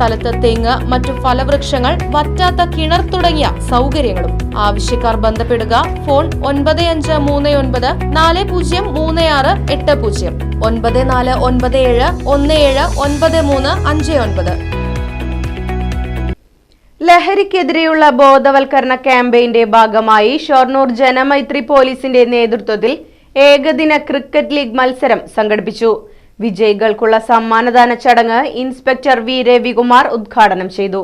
സ്ഥലത്ത് തെങ്ങ് മറ്റു ഫലവൃക്ഷങ്ങൾ വറ്റാത്ത കിണർ തുടങ്ങിയ സൗകര്യങ്ങളും. ആവശ്യക്കാർ ബന്ധപ്പെടുക ഫോൺ ഒൻപത് അഞ്ച് മൂന്ന് ഒൻപത് നാല് പൂജ്യം മൂന്ന് ആറ് എട്ട് പൂജ്യം. ഒൻപത് നാല് ഒൻപത് ഏഴ് ഒന്ന് ഏഴ് ഒൻപത് മൂന്ന് അഞ്ച് ഒൻപത്. ലഹരിക്കെതിരെയുള്ള ബോധവൽക്കരണ ക്യാമ്പയിന്റെ ഭാഗമായി ഷൊർണൂർ ജനമൈത്രി പോലീസിന്റെ നേതൃത്വത്തിൽ ഏകദിന ക്രിക്കറ്റ് ലീഗ് മത്സരം സംഘടിപ്പിച്ചു. വിജയികൾക്കുള്ള സമ്മാനദാന ചടങ്ങ് ഇൻസ്പെക്ടർ വി രവികുമാർ ഉദ്ഘാടനം ചെയ്തു.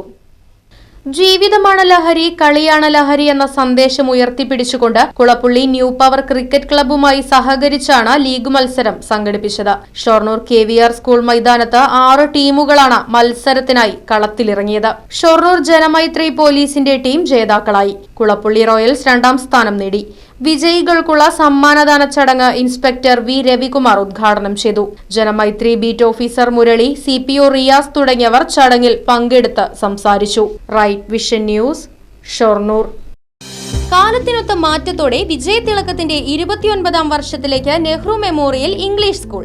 ജീവിതമാണ് ലഹരി കളിയാണ് ലഹരി എന്ന സന്ദേശം ഉയർത്തിപ്പിടിച്ചുകൊണ്ട് കുളപ്പുള്ളി ന്യൂ പവർ ക്രിക്കറ്റ് ക്ലബ്ബുമായി സഹകരിച്ചാണ് ലീഗ് മത്സരം സംഘടിപ്പിച്ചത്. Shoranur K V R school മൈതാനത്ത് ആറ് ടീമുകളാണ് മത്സരത്തിനായി കളത്തിലിറങ്ങിയത്. ഷൊർണൂർ ജനമൈത്രി പോലീസിന്റെ ടീം ജേതാക്കളായി. കുളപ്പുള്ളി റോയൽസ് രണ്ടാം സ്ഥാനം നേടി. വിജയികൾക്കുള്ള സമ്മാനദാന ചടങ്ങ് ഇൻസ്പെക്ടർ വി. രവികുമാർ ഉദ്ഘാടനം ചെയ്തു. Janamaithri beat officer Murali C P O Riyas തുടങ്ങിയവർ ചടങ്ങിൽ പങ്കെടുത്ത് സംസാരിച്ചു. Right vision news Shoranur. കാലത്തിനൊത്ത മാറ്റത്തോടെ വിജയതിളക്കത്തിന്റെ ഇരുപത്തിയൊൻപതാം വർഷത്തിലേക്ക് നെഹ്റു മെമ്മോറിയൽ ഇംഗ്ലീഷ് സ്കൂൾ.